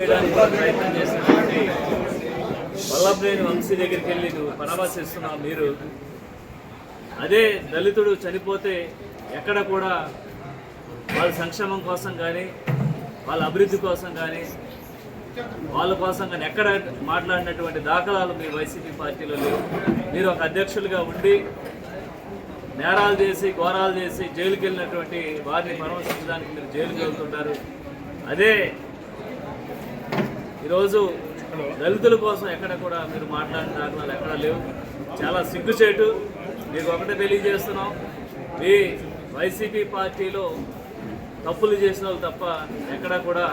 చేయడానికి ప్రయత్నం చేసినటువంటి వల్లభనేని వంశీ దగ్గరికి వెళ్ళి నువ్వు పరామర్శిస్తున్నావు మీరు అదే దళితుడు చనిపోతే ఎక్కడ కూడా వాళ్ళ సంక్షేమం కోసం కానీ వాళ్ళ అభివృద్ధి కోసం కానీ వాళ్ళ కోసం కానీ ఎక్కడ మాట్లాడినటువంటి దాఖలాలు మీ వైసీపీ పార్టీలో లేవు. మీరు ఒక అధ్యక్షులుగా ఉండి నేరాలు చేసి ఘోరాలు చేసి జైలుకి వెళ్ళినటువంటి వారిని పరామర్శించడానికి మీరు జైలుకి వెళ్తుంటారు. అదే ఈరోజు దళితుల కోసం ఎక్కడ కూడా మీరు మాట్లాడిన దాఖలాలు ఎక్కడ లేవు. చాలా సిగ్గుచేటు మీకు ఒకటే తెలియజేస్తున్నాం. మీ వైసీపీ పార్టీలో తప్పులు చేసిన వాళ్ళు తప్ప ఎక్కడ కూడా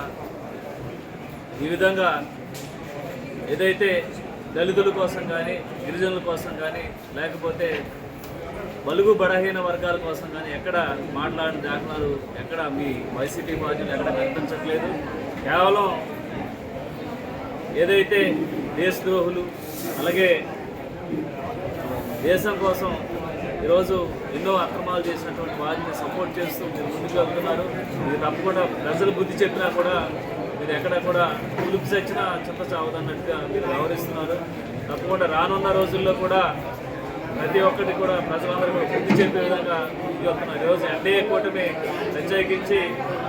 ఈ విధంగా ఏదైతే దళితుల కోసం కానీ గిరిజనుల కోసం కానీ లేకపోతే బలుగు బలహీన వర్గాల కోసం కానీ ఎక్కడ మాట్లాడిన దాఖలాలు ఎక్కడ మీ వైసీపీ పార్టీలు ఎక్కడ కనిపించట్లేదు. కేవలం ఏదైతే దేశద్రోహులు అలాగే దేశం కోసం ఈరోజు ఎన్నో అక్రమాలు చేసినటువంటి వారిని సపోర్ట్ చేస్తూ మీరు ముందుకు వెళ్తున్నారు. మీరు తప్పకుండా ప్రజలు బుద్ధి చెప్పినా కూడా మీరు ఎక్కడ కూడా పులుపు చచ్చినా చింత చావదన్నట్టుగా మీరు వ్యవహరిస్తున్నారు. తప్పకుండా రానున్న రోజుల్లో కూడా ప్రతి ఒక్కటి కూడా ప్రజలందరూ కూడా చెప్పే విధంగా ఈ వెళ్తున్నారు. ఈరోజు ఎన్డీఏ కూటమి ప్రత్యేకించి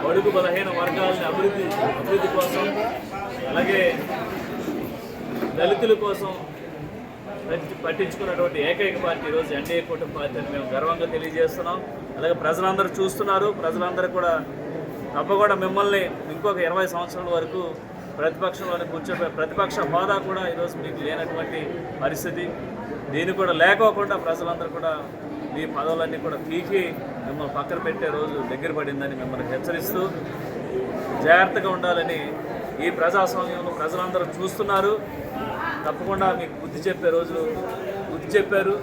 బడుగు బలహీన వర్గాలని అభివృద్ధి అభివృద్ధి కోసం అలాగే దళితుల కోసం పట్టించుకున్నటువంటి ఏకైక పార్టీ ఈరోజు ఎన్డీఏ కూటమి పార్టీ అని మేము గర్వంగా తెలియజేస్తున్నాం. అలాగే ప్రజలందరూ చూస్తున్నారు. ప్రజలందరూ కూడా తప్పకుండా మిమ్మల్ని ఇంకొక ఇరవై సంవత్సరాల వరకు ప్రతిపక్షంలో కూర్చోబె ప్రతిపక్ష హోదా కూడా ఈరోజు మీకు లేనటువంటి పరిస్థితి. దీన్ని కూడా లేకోకుండా ప్రజలందరూ కూడా మీ పదవులన్నీ కూడా పీకి మిమ్మల్ని పక్కన పెట్టే రోజు దగ్గర పడిందని మిమ్మల్ని హెచ్చరిస్తూ జాగ్రత్తగా ఉండాలని ఈ ప్రజాస్వామ్యంలో ప్రజలందరూ చూస్తున్నారు. తప్పకుండా మీకు బుద్ధి చెప్పే రోజు బుద్ధి చెప్పారు.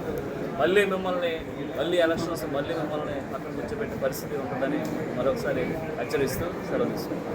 మళ్ళీ మిమ్మల్ని మళ్ళీ ఎలక్షన్స్ మళ్ళీ మిమ్మల్ని పక్కన కూర్చోబెట్టే పరిస్థితి ఉంటుందని మరొకసారి హెచ్చరిస్తూ సెలవు తీసుకుంటాం